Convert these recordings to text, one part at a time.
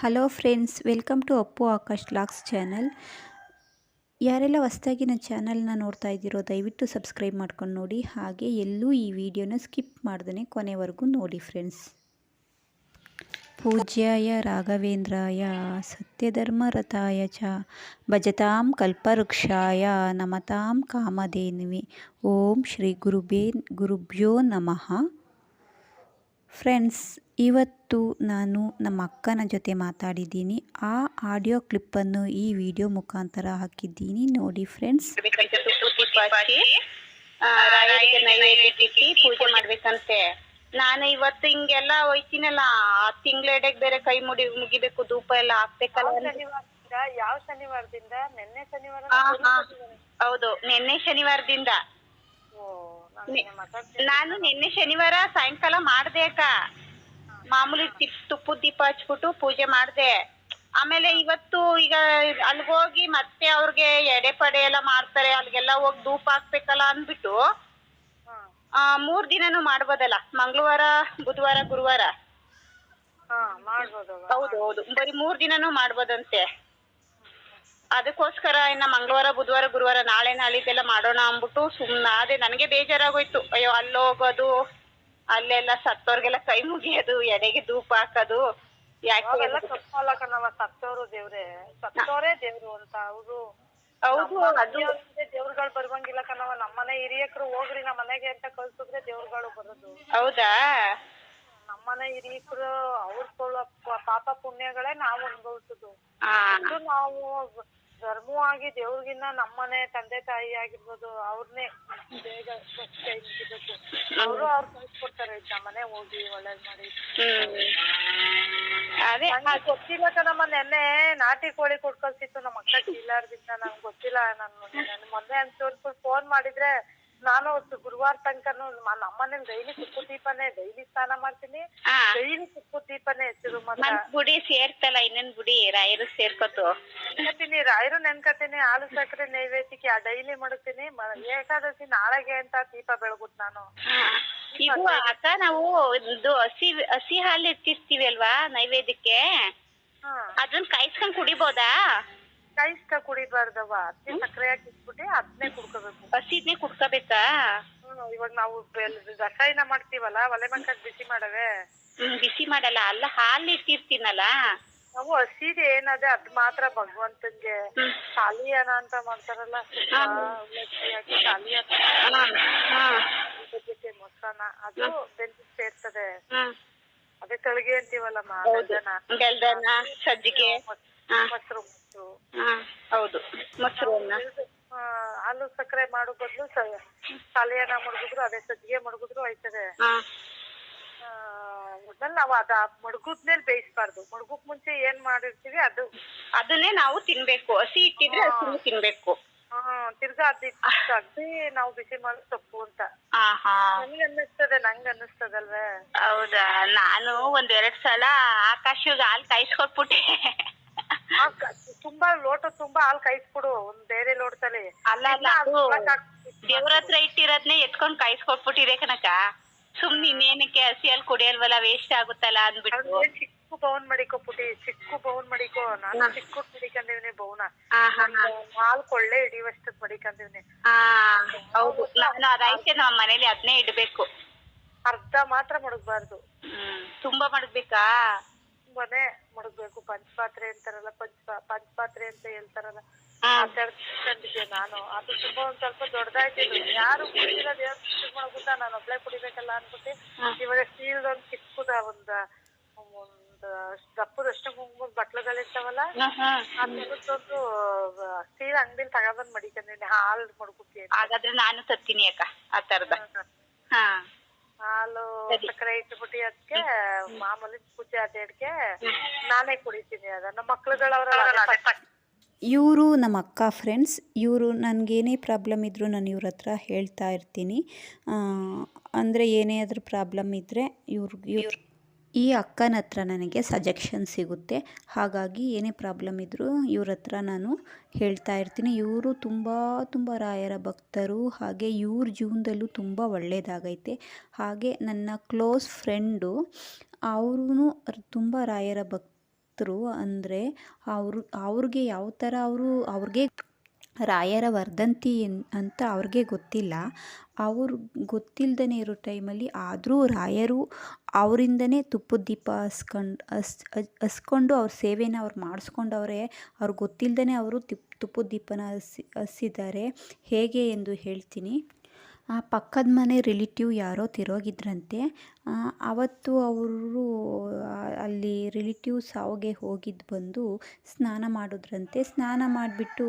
Hello friends welcome to Appu Akash LOX channel ಯಾರೆಲ್ಲ ಹೊಸ್ದಾಗಿ ನನ್ನ ಚಾನಲ್ನ ನೋಡ್ತಾ ಇದ್ದೀರೋ ದಯವಿಟ್ಟು ಸಬ್ಸ್ಕ್ರೈಬ್ ಮಾಡ್ಕೊಂಡು ನೋಡಿ. ಹಾಗೆ ಎಲ್ಲೂ ಈ ವಿಡಿಯೋನ ಸ್ಕಿಪ್ ಮಾಡ್ದೇ ಕೊನೆವರೆಗೂ ನೋಡಿ ಫ್ರೆಂಡ್ಸ್ ಪೂಜ್ಯಾಯ ರಾಘವೇಂದ್ರಾಯ ಸತ್ಯಧರ್ಮರಥಾಯ ಚ, ಭಜತಾಂ ಕಲ್ಪವೃಕ್ಷಾಯ, ನಮತಾಂ ಕಾಮಧೇನುವೆ. ಓಂ ಶ್ರೀ ಗುರುಬೇ, ಗುರುಭ್ಯೋ ನಮಃ. ಫ್ರೆಂಡ್ಸ್ ಇವತ್ತು ನಾನು ನಮ್ಮ ಅಕ್ಕನ ಜೊತೆ ಮಾತಾಡಿದ್ದೀನಿ. ಆ ಆಡಿಯೋ ಕ್ಲಿಪ್ಪನ್ನು ಈ ವಿಡಿಯೋ ಮುಖಾಂತರ ಹಾಕಿದ್ದೀನಿ. ನೋಡಿ ಫ್ರೆಂಡ್ಸ್. ಪೂಜೆ ಮಾಡ್ಬೇಕಂತೆ. ನಾನು ಇವತ್ತು ಹಿಂಗೆಲ್ಲ ಹೋಯ್ತೀನಲ್ಲ ಆ ತಿಂಗ್ಳೆಡೆಗ್ ಬೇರೆ ಕೈ ಮುಡಿ ಮುಗಿಬೇಕು ಧೂಪ ಎಲ್ಲ ಹಾಕ್ಬೇಕಲ್ಲ ಯಾವ ಶನಿವಾರದಿಂದ ನಿನ್ನೆ ಶನಿವಾರ ಹೌದು ನಿನ್ನೆ ಶನಿವಾರದಿಂದ. ನಾನು ನಿನ್ನೆ ಶನಿವಾರ ಸಾಯಂಕಾಲ ಮಾಡ್ದೆ ಅಕ್ಕ. ಮಾಮೂಲಿ ತಿಪ್ ತುಪ್ಪದ ದೀಪ ಹಚ್ಬಿಟ್ಟು ಪೂಜೆ ಮಾಡ್ದೆ. ಆಮೇಲೆ ಇವತ್ತು ಈಗ ಅಲ್ಗೋಗಿ ಮತ್ತೆ ಅವ್ರಿಗೆ ಎಡೆ ಪಡೆ ಎಲ್ಲ ಮಾಡ್ತಾರೆ ಅಲ್ಗೆಲ್ಲ ಹೋಗಿ ಧೂಪ ಹಾಕ್ಬೇಕಲ್ಲ ಅಂದ್ಬಿಟ್ಟು ಆ ಮೂರ್ ದಿನನೂ ಮಾಡ್ಬೋದಲ್ಲ. ಮಂಗಳವಾರ ಬುಧವಾರ ಗುರುವಾರ. ಹೌದು ಹೌದು. ಬರೀ ಮೂರ್ ದಿನನೂ ಮಾಡ್ಬೋದಂತೆ. ಅದಕ್ಕೋಸ್ಕರ ಇನ್ನ ಮಂಗಳವಾರ ಬುಧವಾರ ಗುರುವಾರ ನಾಳೆ ನಾಳಿದ್ದೆಲ್ಲ ಮಾಡೋಣ ಅಂದ್ಬಿಟ್ಟು ಸುಮ್ನೆ ಅದೇ ನನಗೆ ಬೇಜಾರಾಗೋಯ್ತು. ಅಯ್ಯೋ ಅಲ್ಲಿ ಹೋಗೋದು ಅಲ್ಲೆಲ್ಲ ಸತ್ತೋರ್ಗೆಲ್ಲ ಕೈ ಮುಗಿಯೋದು ಎಡೆಗೆ ಧೂಪ ಹಾಕೋದು ಯಾಕೆ ತಪ್ಪಲ್ಲ ಕಣವ ಸತ್ತೋರು ದೇವ್ರೆ. ಸತ್ತೋರೇ ದೇವ್ರು ಅಂತ ಅವರು. ಹೌದು ಅದು. ದೇವ್ರುಗಳು ಬರುವಂಗಿಲ್ಲ ಕಣವ ನಮ್ಮನೆ ಹಿರಿಯಕ್ರು ಹೋಗ್ರಿ ನಮ್ಮ ಮನೆಗೆ ಅಂತ ಕಳ್ಸಿದ್ರೆ ದೇವ್ರುಗಳು ಬರೋದು. ಹೌದಾ? ನಮ್ಮನೆ ಹಿರಿಯಕ್ರು ಅವ್ರ ಪಾಪ ಪುಣ್ಯಗಳೇ ನಾವು ಅನುಭವಿಸುದು. ನಾವು ಧರ್ಮವಾಗಿ ದೇವ್ರಿಗಿನ್ನ ನಮ್ಮನೆ ತಂದೆ ತಾಯಿ ಆಗಿರ್ಬೋದು ಅವ್ರನ್ನೇ ಬೇಗ ಅವರು ಅವ್ರು ಕಳ್ಸ್ಕೊಡ್ತಾರೆ ನಮ್ಮ ಮನೆ ಹೋಗಿ ಒಳ್ಳೇದ್ ಮಾಡಿ. ಅದೇ ಗೊತ್ತಿಲ್ಲ ಕಣಮ್ಮ ನೆನ್ನೆ ನಾಟಿ ಕೋಳಿ ಕೊಟ್ಕಳ್ಸಿತ್ತು ನಮ್ ನಮ್ಮ ಅಕ್ಕ ಕೀಲಾರ್ದಿಂದ ನಂಗೆ ಗೊತ್ತಿಲ್ಲ. ನಾನು ನನ್ ಮೊನ್ನೆ ಅಂತ ಫೋನ್ ಮಾಡಿದ್ರೆ ನಾನು ಅವತ್ತು ಗುರುವಾರ ತನಕನು ನಮ್ಮನೇಲಿ ಡೈಲಿ ಸುಕ್ಕು ದೀಪನೇ ಡೈಲಿ ಸ್ನಾನ ಮಾಡ್ತೀನಿ. ಆ ಡೈಲಿ ಸುಕ್ಕು ದೀಪನೇ ಮನ್ ಗುಡಿ ಸೇರ್ತಲ್ಲ ಇನ್ನೇನ್ ಗುಡಿ? ರಾಯರು ಸೇರ್ಕೊತು. ನೆನ್ಕತೀನಿ ರಾಯರು ನೆನ್ಕತೀನಿ ಹಾಲು ಸಕ್ಕರೆ ನೈವೇದ್ಯಕ್ಕೆ ಡೈಲಿ ಮಾಡ್ತೀನಿ. ಏಕಾದಶಿ ನಾಳೆಗೆ ಅಂತ ದೀಪ ಬೆಳಗುತ್ ನಾನು. ಇದು ಅಕ್ಕ ನಾವು ಇದು ಹಸಿ ಹಸಿ ಹಾಲು ಇಟ್ಟಿರ್ತೀವಿ ಅಲ್ವಾ ನೈವೇದ್ಯಕ್ಕೆ? ಅದನ್ನ ಕಾಯಿಸ್ಕೊಂಡ್ ಕುಡಿಬೋದಾ? ಕಾಯಿಸ್ಕ ಕುಡಿಬಾರ್ದವ ಅದ್ನೇ ಸಕ್ಕರೆ ಹಾಕಿ ಇಟ್ಬಿಟ್ಟು ಅದನ್ನೇ ಕುಡ್ಕೋಬೇಕು. ಹಸಿದ್ನೇ ಕುಡ್ಕೋಬೇಕಾ? ಹ್ಮ್ ಇವಾಗ ನಾವು ಬೆಲ್- ರಸಾಯನ ಮಾಡ್ತೀವಲ್ಲ ಒಲೆ ಮಕ್ಕಳು ಬಿಸಿ ಮಾಡವೆ. ಹ್ಮ್, ಬಿಸಿ ಮಾಡಲ್ಲ. ಅಲ್ಲ ಹಾಲು ಇಟ್ಟಿರ್ತೀನಲ್ಲ? ನಾವು ಹಸಿದ್ ಏನದೆ ಅದ್ ಮಾತ್ರ ಭಗವಂತನ್ಗೆ ಹ್ಮ್. ಅನ ಅಂತ ಮಾಡ್ತಾರಲ್ಲ ತುಪ್ಪ, ಅವಲಕ್ಕಿ ಹಾಕಿ ಕಾಲಿಯಾನ ಹಾ, ಹಾ, ಜೊತೆ ಮೊಸರನ್ನ ಅದು ಬೆಂದು ಸೇರ್ತದೆ. ಅದೇ ತಳಿಗೆ ಅಂತೀವಲ್ಲ ಹೌದು. ಬೆಲ್ದನ? ಸಜ್ಜಿಗೆ. ಹಾ, ಮೊಸರು ಮೊಸರು ಹೌದು. ಹಾಲು ಸಕ್ಕರೆ ಮಾಡೋ ಬದಲು ಕಾಲಿಯಾನ ಮಡಗಿದ್ರು ಅದೇ ಸಜ್ಜಿಗೆ ಮಡಗಿದ್ರು ಆಯ್ತದೆ. ಒಟ್ನಲ್ಲಿ ನಾವು ಅದ ಮಡಗುದ್ಮೇಲೆ ಬೇಯಿಸ್ಬಾರ್ದು. ಮಡಗುಕ್ ಮುಂಚೆ ಏನ್ ಮಾಡಿರ್ತೀವಿ ಅದು. ಅದನ್ನೇ ನಾವು ತಿನ್ಬೇಕು. ಹಸಿ ಇಟ್ಟಿದ್ರೆ ಹಸಿನೂ ತಿನ್ಬೇಕು. ಹ್ಮ್ ತಿರ್ಗಾ ಅದ್ ನಾವು ಬಿಸಿ ಮಾಡಿ ಸೊಪ್ಪು ಅಂತ. ನನ್ಗೆ ಅನ್ನಿಸ್ತದೆ ನಂಗ್ ಅನ್ನಿಸ್ತದಲ್ವೇ? ಹೌದಾ? ನಾನು ಒಂದ್ ಎರಡ್ ಸಲ ಆಕಾಶಗ್ ಹಾಲ್ ಕಾಯಿಸ್ಕೊಟ್ಬಿಟ್ಟೆ. ತುಂಬಾ ಲೋಟ ತುಂಬಾ ಹಾಲ್ ಕಾಯಿಸ್ಬಿಡು ಒಂದ್ ಬೇರೆ ಲೋಟದಲ್ಲಿ ಅಲ್ಲ ಅಲ್ಲ ಅದು ದೇವ್ರ ಹತ್ರ ಇಟ್ಟಿರೋದ್ನೇ ಎತ್ಕೊಂಡ್ ಕಾಯಿಸ್ಕೊಟ್ಬಿಟ್ಟಿದೆ ಕನಕ ಸುಮ್ನೆ ಇನ್ನೇನಕ್ಕೆ ಹಸಿ ಹಾಲ್ ಕುಡಿಯಲ್ವಲ್ಲ ವೇಸ್ಟ್ ಆಗುತ್ತಲ್ಲ ಅಂದ್ಬಿಟ್ಟು. ಚಿಕ್ಕ ಬೌನ್ ಮಡಿಕೋ ಪುಟಿ ಚಿಕ್ಕ ಬೌನ್ ಮಡಿಕೋ. ನಾನು ಚಿಕ್ಕ ಮಡಿಕೊಂಡಿವ್ನಿ ಬೌನ. ಹಾಲ್ ಕೊಳ್ಳೆ ಹಿಡಿಯುವಷ್ಟು ಮಡಿಕೊಂಡಿವ್ನಿ. ಹಾ ಹೌದು. ನಾನು ಅದೈತೆ ನಮ್ಮ ಮನೇಲಿ ಅದನ್ನೇ ಇಡ್ಬೇಕು. ಅರ್ಧ ಮಾತ್ರ ಮಡಗ್ಬಾರ್ದು. ತುಂಬಾ ಮಾಡ್ಬೇಕಾ ತುಂಬಾನೇ ಮುಳುಗ್ಬೇಕು. ಪಂಚಪಾತ್ರೆ ಅಂತಾರಲ್ಲ ಪಂಚ ಪಂಚಪಾತ್ರೆ ಅಂತ ಹೇಳ್ತಾರಲ್ಲ. ಕಂಡಿದ್ದೆ ನಾನು. ಅದು ತುಂಬಾ ಒಂದ್ ಸ್ವಲ್ಪ ದೊಡ್ಡದಾಯ್ತಿದ್ರು ಯಾರು ಕುಡಿದಿಲ್ಲ ದೇವ್ರ ಮಾಡ್ಬಿಟ್ಟ ನಾನು ಒಬ್ಳೆ ಕುಡಿಬೇಕಲ್ಲ ಅನ್ಬಿಟ್ಟು ಇವಾಗ ಸ್ಟೀಲ್ ಒಂದ್ ಚಿಕ್ಕದ ಒಂದ್ ಒಂದ್ ದಪ್ಪದಷ್ಟು ಮುಂಗ್ ಬಟ್ಲುಗಳಿರ್ತಾವಲ್ಲ ಅದೊಂದು ಸ್ಟೀಲ್ ಅಂಗಡಿಲಿ ತಗೊಬಂದ್ ಮಡಿಕೊಂಡಿನಿ ಹಾಲ್ ಮಡ್ಕುಕ್ಕೆ ಹಾಗಾದ್ರೆ ನಾನು ತತ್ತೀನಿ ಅಕ್ಕ ಆ ತರದ ಹಾ. ಹಾಲು ಸಕ್ಕರೆ ಇಟ್ಬಿಟ್ಟು ಅದಕ್ಕೆ ಮಾಮೂಲಿ ಪೂಜೆ ಅದೇಡ್ಕೆ ನಾನೇ ಕುಡಿತೀನಿ ಅದನ್ನ. ಅವರ ಇವರು ನಮ್ಮ ಅಕ್ಕ ಫ್ರೆಂಡ್ಸ್ ಇವರು ನನಗೇನೇ ಪ್ರಾಬ್ಲಮ್ ಇದ್ದರೂ ನಾನು ಇವ್ರ ಹತ್ರ ಹೇಳ್ತಾ ಇರ್ತೀನಿ. ಅಂದರೆ ಏನೇ ಆದರೂ ಪ್ರಾಬ್ಲಮ್ ಇದ್ದರೆ ಇವ್ರಿಗೆ ಇವ್ರು ಈ ಅಕ್ಕನ ಹತ್ರ ನನಗೆ ಸಜೆಷನ್ ಸಿಗುತ್ತೆ. ಹಾಗಾಗಿ ಏನೇ ಪ್ರಾಬ್ಲಮ್ ಇದ್ದರೂ ಇವ್ರ ಹತ್ರ ನಾನು ಹೇಳ್ತಾ ಇರ್ತೀನಿ. ಇವರು ತುಂಬ ತುಂಬ ರಾಯರ ಭಕ್ತರು. ಹಾಗೆ ಇವ್ರ ಜೀವನದಲ್ಲೂ ತುಂಬ ಒಳ್ಳೆಯದಾಗೈತೆ ಹಾಗೆ ನನ್ನ ಕ್ಲೋಸ್ ಫ್ರೆಂಡು ಅವ್ರೂ ತುಂಬ ರಾಯರ ಭಕ್ತರು ಅಂದರೆ ಅವರು, ಅವ್ರಿಗೆ ಯಾವ ಥರ ಅವರು, ಅವ್ರಿಗೆ ರಾಯರ ವರ್ಧಂತಿ ಅಂತ ಅವ್ರಿಗೆ ಗೊತ್ತಿಲ್ಲ. ಅವ್ರು ಗೊತ್ತಿಲ್ಲದೇ ಇರೋ ಟೈಮಲ್ಲಿ ಆದರೂ ರಾಯರು ಅವರಿಂದನೇ ತುಪ್ಪದ ದೀಪ ಹಸ್ಕೊಂಡು ಹಸ್ ಹಸ್ಕೊಂಡು ಅವ್ರ ಸೇವೆನ ಅವ್ರು ಮಾಡಿಸ್ಕೊಂಡವ್ರೆ ಅವ್ರಿಗೆ ಗೊತ್ತಿಲ್ಲದೇ ಅವರು ತಿಪ್ ತುಪ್ಪದ ದೀಪನ ಹಸಿ ಹಸಿದ್ದಾರೆ. ಹೇಗೆ ಎಂದು ಹೇಳ್ತೀನಿ. ಆ ಪಕ್ಕದ ಮನೆ ರಿಲೇಟಿವ್ ಯಾರೋ ತಿರೋಗಿದ್ರಂತೆ ಅವತ್ತು ಅವರು ಅಲ್ಲಿ ರಿಲೇಟಿವ್ ಸಾವಿಗೆ ಹೋಗಿದ್ದು ಬಂದು ಸ್ನಾನ ಮಾಡಿದ್ರಂತೆ. ಸ್ನಾನ ಮಾಡಿಬಿಟ್ಟು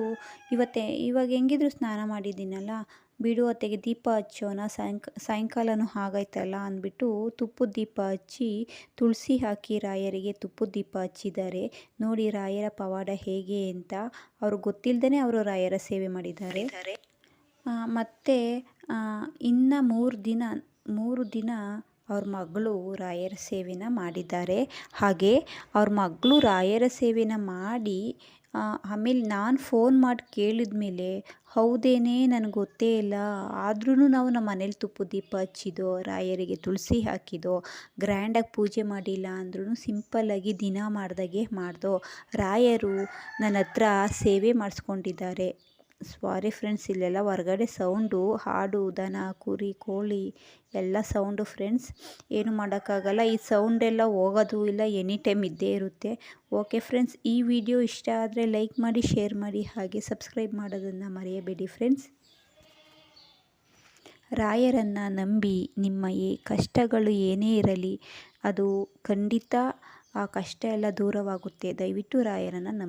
ಇವತ್ತೇ ಇವಾಗ ಹೆಂಗಿದ್ರು ಸ್ನಾನ ಮಾಡಿದ್ದೀನಲ್ಲ ಬಿಡು ಹೊತ್ತಿಗೆ ದೀಪ ಹಚ್ಚೋಣ ಸಾಯಂಕ ಸಾಯಂಕಾಲನೂ ಹಾಗಾಯ್ತಲ್ಲ ಅಂದ್ಬಿಟ್ಟು ತುಪ್ಪದ ದೀಪ ಹಚ್ಚಿ ತುಳಸಿ ಹಾಕಿ ರಾಯರಿಗೆ ತುಪ್ಪದ ದೀಪ ಹಚ್ಚಿದ್ದಾರೆ. ನೋಡಿ ರಾಯರ ಪವಾಡ ಹೇಗೆ ಅಂತ ಅವ್ರಿಗೆ ಗೊತ್ತಿಲ್ಲದೇ ಅವರು ರಾಯರ ಸೇವೆ ಮಾಡಿದ್ದಾರೆ. ಮತ್ತು ಇನ್ನು ಮೂರು ದಿನ ಮೂರು ದಿನ ಅವ್ರ ಮಗಳು ರಾಯರ ಸೇವೆನ ಮಾಡಿದ್ದಾರೆ. ಹಾಗೆ ಅವ್ರ ಮಗಳು ರಾಯರ ಸೇವೆನ ಮಾಡಿ ಆಮೇಲೆ ನಾನು ಫೋನ್ ಮಾಡಿ ಕೇಳಿದ ಮೇಲೆ, ಹೌದೇನೇ, ನನಗೆ ಗೊತ್ತೇ ಇಲ್ಲ. ಆದ್ರೂ ನಾವು ನಮ್ಮ ಮನೇಲಿ ತುಪ್ಪ ದೀಪ ಹಚ್ಚಿದೋ, ರಾಯರಿಗೆ ತುಳಸಿ ಹಾಕಿದೋ ಗ್ರ್ಯಾಂಡಾಗಿ ಪೂಜೆ ಮಾಡಿಲ್ಲ ಅಂದ್ರೂ ಸಿಂಪಲ್ಲಾಗಿ ದಿನ ಮಾಡ್ದಾಗೆ ಮಾಡ್ದೋ, ರಾಯರು ನನ್ನ ಹತ್ರ ಸೇವೆ ಮಾಡಿಸ್ಕೊಂಡಿದ್ದಾರೆ. ಸಾರಿ ಫ್ರೆಂಡ್ಸ್ ಇಲ್ಲೆಲ್ಲ ಹೊರಗಡೆ ಸೌಂಡು ಹಾಡು, ದನ, ಕುರಿ, ಕೋಳಿ ಎಲ್ಲ ಸೌಂಡು ಫ್ರೆಂಡ್ಸ್ ಏನು ಮಾಡೋಕ್ಕಾಗಲ್ಲ, ಈ ಸೌಂಡೆಲ್ಲ ಹೋಗೋದು ಇಲ್ಲ ಎನಿ ಟೈಮ್ ಇದ್ದೇ ಇರುತ್ತೆ. ಓಕೆ ಫ್ರೆಂಡ್ಸ್ ಈ ವಿಡಿಯೋ ಇಷ್ಟ ಆದರೆ ಲೈಕ್ ಮಾಡಿ ಶೇರ್ ಮಾಡಿ, ಹಾಗೆ ಸಬ್ಸ್ಕ್ರೈಬ್ ಮಾಡೋದನ್ನು ಮರೆಯಬೇಡಿ ಫ್ರೆಂಡ್ಸ್ ರಾಯರನ್ನು ನಂಬಿ ನಿಮ್ಮ ಈ ಕಷ್ಟಗಳು ಏನೇ ಇರಲಿ, ಅದು ಖಂಡಿತ ಆ ಕಷ್ಟ ಎಲ್ಲ ದೂರವಾಗುತ್ತೆ. ದಯವಿಟ್ಟು ರಾಯರನ್ನು ನಂಬಿ.